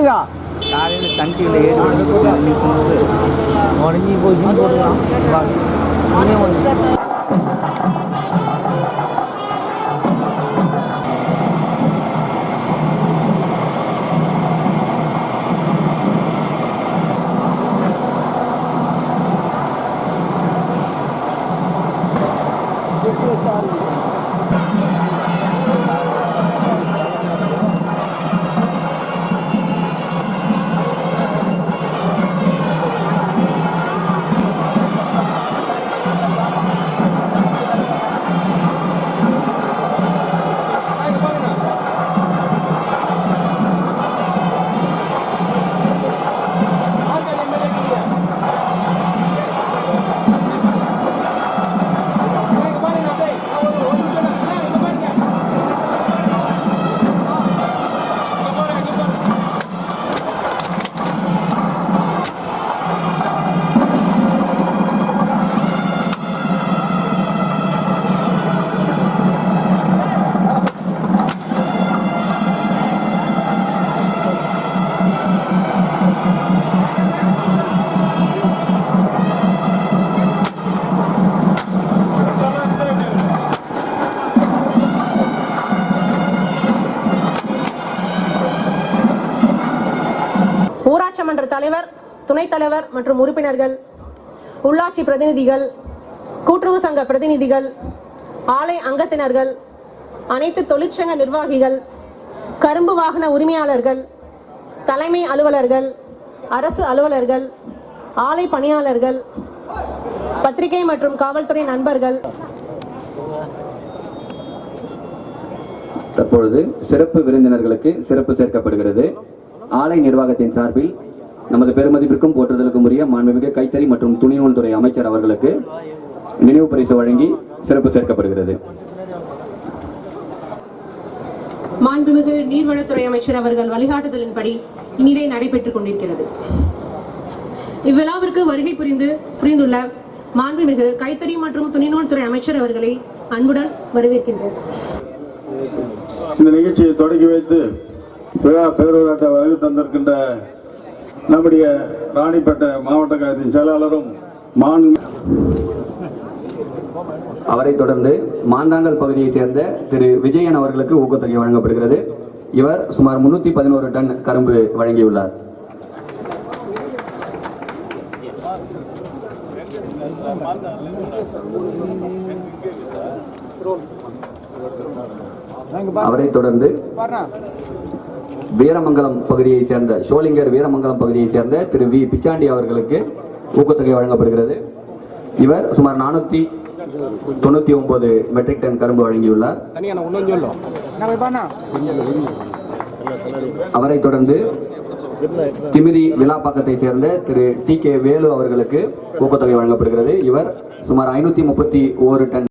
சொல்லுங்க காலையில் தண்ணியில் ஏறி வந்து சொன்னது உடஞ்சி போச்சுன்னு போட்டுக்கலாம். ஊராட்சி மன்ற தலைவர் துணைத் தலைவர் மற்றும் உறுப்பினர்கள் உள்ளாட்சி பிரதிநிதிகள் கூட்டுறவு சங்க பிரதிநிதிகள் ஆலை அங்கத்தினர்கள் அனைத்து தொழிற்சங்க நிர்வாகிகள் கரும்பு வாகன உரிமையாளர்கள் தலைமை அலுவலர்கள் அரசு அலுவலர்கள் ஆலை பணியாளர்கள் பத்திரிகை மற்றும் காவல்துறை நண்பர்கள். தற்பொழுது சிறப்பு விருந்தினர்களுக்கு சிறப்பு சேர்க்கப்படுகிறது. ஆலை நிர்வாகத்தின் சார்பில் நமது பெருமதிப்பிற்கும் போற்றுதலுக்கும் உரிய மாண்புமிகு கைத்தறி மற்றும் துணிநூல் துறை அமைச்சர் அவர்களுக்கு நினைவு பரிசு வழங்கி சிறப்பு சேர்க்கப்படுகிறது. மாண்புமிகு நீர்வளத்துறை அமைச்சர் அவர்கள் வழிகாட்டுதலின்படி இனிதே நடைபெற்றுக் கொண்டிருக்கிறது. இவ்விழாவிற்கு வருகை புரிந்து புரிந்துள்ள மாண்புமிகு கைத்தறி மற்றும் துணிநூல் துறை அமைச்சர் அவர்களை அன்புடன் வரவேற்கின்றேன். இந்த நிகழ்ச்சியை தொடங்கி வைத்து விழா பேரூராட்ட வருகை தந்திருக்கின்ற நம்முடைய ராணிப்பேட்டை மாவட்ட கழகத்தின் செயலாளரும் மாநில அவரைத் தொடர்ந்து மாந்தாங்கல் பகுதியைச் சேர்ந்த திரு விஜயன் அவர்களுக்கு ஊக்கத்தொகை வழங்கப்படுகிறது. இவர் சுமார் முன்னூத்தி பதினோரு டன் கரும்பு வழங்கியுள்ளார். அவரைத் தொடர்ந்து வீரமங்கலம் பகுதியைச் சேர்ந்த ஷோலிங்கர் வீரமங்கலம் பகுதியைச் சேர்ந்த திரு வி. பிச்சாண்டி அவர்களுக்கு ஊக்கத்தொகை வழங்கப்படுகிறது. இவர் சுமார் நானூத்தி தொண்ணூத்தி ஒன்பது மெட்ரிக் டன் கரும்பு வழங்கியுள்ளார். அவரை தொடர்ந்து திமிரி விழாப்பாக்கத்தை சேர்ந்த திரு டி கே வேலு அவர்களுக்கு ஊக்கத்தொகை வழங்கப்படுகிறது. இவர் சுமார் ஐநூத்தி முப்பத்தி ஓரு டன்